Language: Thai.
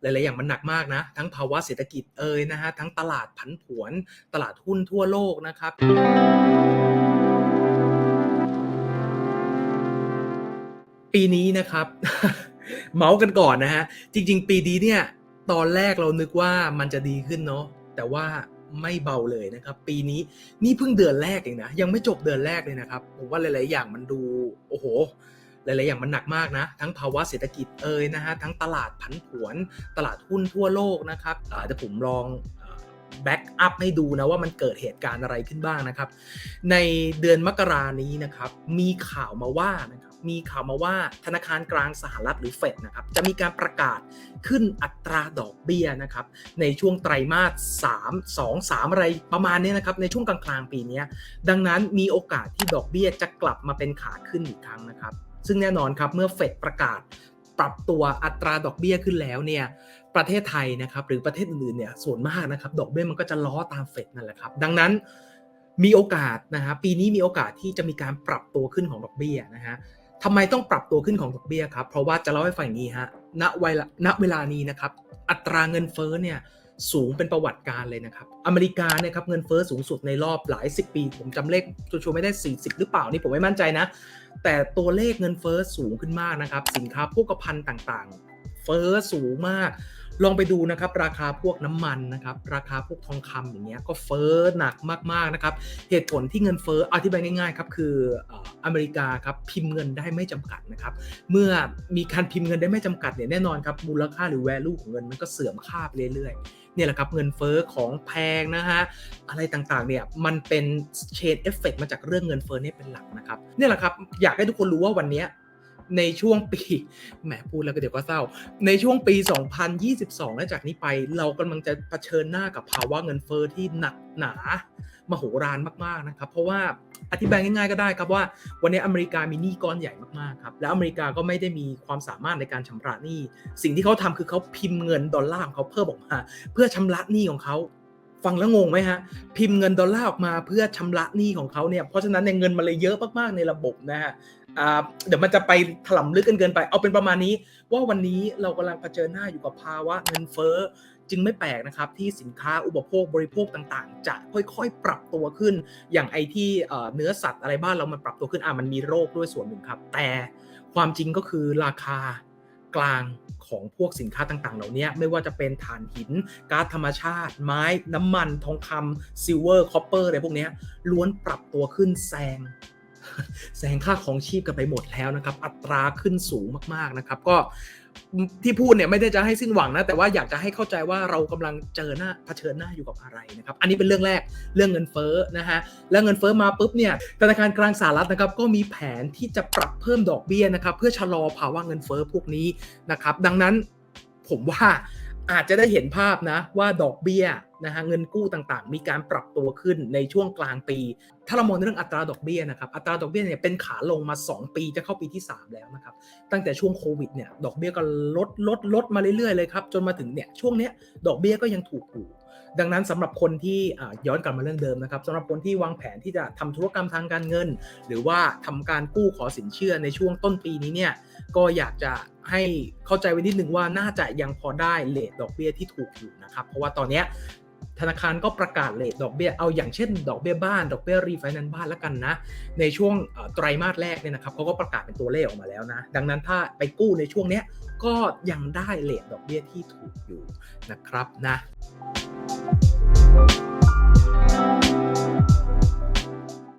หลาย ๆ อย่างมันหนักมากนะ ทั้งภาวะเศรษฐกิจเอยนะฮะทั้งตลาดผันผวนตลาดหุ้นทั่วโลกนะครับปีนี้นะครับ เมาส์กันก่อนนะฮะ จริง ๆ ปีนี้เนี่ยตอนแรกเรานึกว่ามันจะดีขึ้นเนาะแต่ว่าไม่เบาเลยนะครับ ปีนี้นี่เพิ่งเดือนแรกเองนะยังไม่จบเดือนแรกเลยนะครับ ผมว่าหลาย ๆ อย่างมันดู โอ้โห ลายๆอย่างมันหนักมากนะ ทั้งภาวะเศรษฐกิจเอ่ยนะฮะทั้งตลาดผันผวน ตลาดหุ้นทั่วโลกนะครับอาเดี๋ยวผมลองแบ็กอัปให้ดูนะว่ามันเกิดเหตุการณ์อะไรขึ้นบ้างนะครับ ในเดือนมกรานี้นะครับมีข่าวมาว่านะครับมีข่าวมาว่าธนาคารกลางสหรัฐหรือเฟดนะครับจะมีการประกาศขึ้นอัตราดอกเบี้ยนะครับในช่วงไตรมาส 3 2 3 อะไรประมาณนี้นะครับในช่วงกลางๆปีนี้ดังนั้นมีโอกาสที่ดอกเบี้ยจะกลับมาเป็นขาขึ้นอีกครั้งนะครับ ซึ่งแน่นอนครับเมื่อเฟดประกาศปรับตัวอัตราดอกเบี้ยขึ้นแล้วเนี่ยประเทศไทยนะครับหรือประเทศอื่นๆเนี่ยส่วนมากนะครับดอกเบี้ยมันก็จะล้อตามเฟดนั่นแหละครับ ดังนั้นมีโอกาสนะฮะปีนี้มีโอกาสที่จะมีการปรับตัวขึ้นของดอกเบี้ยนะฮะทำไมต้องปรับตัวขึ้นของดอกเบี้ยครับเพราะว่าจะเล่าให้ฟังอย่างนี้ฮะณเวลาณเวลานี้นะครับอัตราเงินเฟ้อเนี่ย สูงเป็นประวัติการเลยนะครับ อเมริกาเนี่ยครับเงินเฟ้อสูงสุดในรอบหลายสิบปี ผมจำเลขชัวร์ๆไม่ได้ 40 หรือเปล่านี่ผมไม่มั่นใจนะ แต่ตัวเลขเงินเฟ้อสูงขึ้นมากนะครับ สินค้าโภคภัณฑ์ต่างๆ เฟ้อสูงมาก ลองไปดูนะครับราคาพวกน้ำมันนะครับราคาพวกทองคำอย่างเงี้ยก็เฟ้อหนักมากๆนะครับเหตุผลที่เงินเฟ้ออธิบายง่ายๆครับคืออเมริกาครับพิมพ์เงินได้ไม่จำกัดนะครับเมื่อมีการพิมพ์เงินได้ไม่จำกัดเนี่ยแน่นอนครับมูลค่าหรือ value ของเงินมันก็เสื่อมค่าไปเรื่อยๆ เนี่ยแหละครับเงินเฟ้อของแพงนะฮะอะไรต่างๆเนี่ยมันเป็น chain effect มาจากเรื่องเงินเฟ้อเนี่ยเป็นหลักนะครับเนี่ยแหละครับอยากให้ทุกคนรู้ว่าวันนี้ในช่วงปีแหมพูดแล้วก็เดี๋ยวก็เศร้า ในช่วงปี 2022 และจากนี้ไปเรากำลังจะเผชิญหน้ากับภาวะเงินเฟ้อที่หนักหนามโหฬารมากๆนะครับ เพราะว่า อธิบายง่ายๆก็ได้ครับว่า วันนี้อเมริกามีหนี้ก้อนใหญ่มากๆครับแล้วอเมริกาก็ไม่ได้มีความสามารถในการชำระหนี้ สิ่งที่เขาทำคือเขาพิมพ์เงินดอลลาร์ของเขาเพิ่มออกมาเพื่อชำระหนี้ของเขาฟังแล้วงงไหมฮะ พิมพ์เงินดอลลาร์ออกมาเพื่อชำระหนี้ของเขาเนี่ยเพราะฉะนั้นเนี่ยเงินมันเลยเยอะมากๆในระบบนะฮะเดี๋ยวมันจะไปถล่ำลึกกันเกินไป เอาเป็นประมาณนี้ ว่าวันนี้เรากำลังเผชิญหน้าอยู่กับภาวะเงินเฟ้อ จึงไม่แปลกนะครับที่สินค้าอุปโภคบริโภคต่างๆ จะค่อยๆ ปรับตัวขึ้น อย่างไอที่เนื้อสัตว์อะไรบ้านเรามันปรับตัวขึ้นอะมันมีโรคด้วยส่วนหนึ่งครับ แต่ความจริงก็คือราคากลางของพวกสินค้าต่างๆ เหล่านี้ไม่ว่าจะเป็นถ่านหินก๊าซธรรมชาติ ไม้น้ำมันทองคำซิลเวอร์คอปเปอร์อะไรพวกนี้ล้วนปรับตัวขึ้นแซงแซงค่าของชีพกันไปหมดแล้วนะครับ อัตราขึ้นสูงมากๆนะครับ ก็ ที่พูดเนี่ยไม่ได้จะให้สิ้นหวังนะแต่ว่าอยากจะให้เข้าใจว่าเรากำลังเจอหน้าเผชิญหน้าอยู่กับอะไรนะครับอันนี้เป็นเรื่องแรกเรื่องเงินเฟ้อนะฮะแล้วเงินเฟ้อมาปุ๊บเนี่ยธนาคารกลางสหรัฐนะครับก็มีแผนที่จะปรับเพิ่มดอกเบี้ยนะครับเพื่อชะลอภาวะเงินเฟ้อพวกนี้นะครับดังนั้นผมว่า อาจจะได้เห็นภาพนะว่าดอกเบี้ยนะฮะเงินกู้ต่างๆ มีการปรับตัวขึ้นในช่วงกลางปี ถ้าเรามองในเรื่องอัตราดอกเบี้ยนะครับอัตราดอกเบี้ยเนี่ยเป็นขาลงมา 2 ปีจะเข้าปีที่ 3 แล้วนะครับตั้งแต่ช่วงโควิดเนี่ยดอกเบี้ยก็ลดลดลดมาเรื่อยๆเลยครับจนมาถึงเนี่ยช่วงเนี้ยดอกเบี้ยก็ยังถูกอยู่ ดังนั้นสำหรับคนที่ย้อนกลับมาเรื่องเดิมนะครับสำหรับคนที่วางแผนที่จะทำธุรกรรมทางการเงิน หรือว่าทำการกู้ขอสินเชื่อในช่วงต้นปีนี้เนี่ยก็อยากจะให้เข้าใจไว้นิดนึงว่าน่าจะยังพอได้เลทดอกเบี้ยที่ถูกอยู่นะครับเพราะว่าตอนนี้ธนาคารก็ประกาศเลทดอกเบี้ย เอาอย่างเช่น ดอกเบี้ยบ้าน ดอกเบี้ยรีไฟแนนซ์บ้านแล้วกันนะ ในช่วงไตรมาสแรกเนี่ยนะครับเขาก็ประกาศเป็นตัวเลขออกมาแล้วนะ ดังนั้นถ้าไปกู้ในช่วงเนี้ยก็ยังได้เลทดอกเบี้ยที่ถูกอยู่นะครับนะ Thank you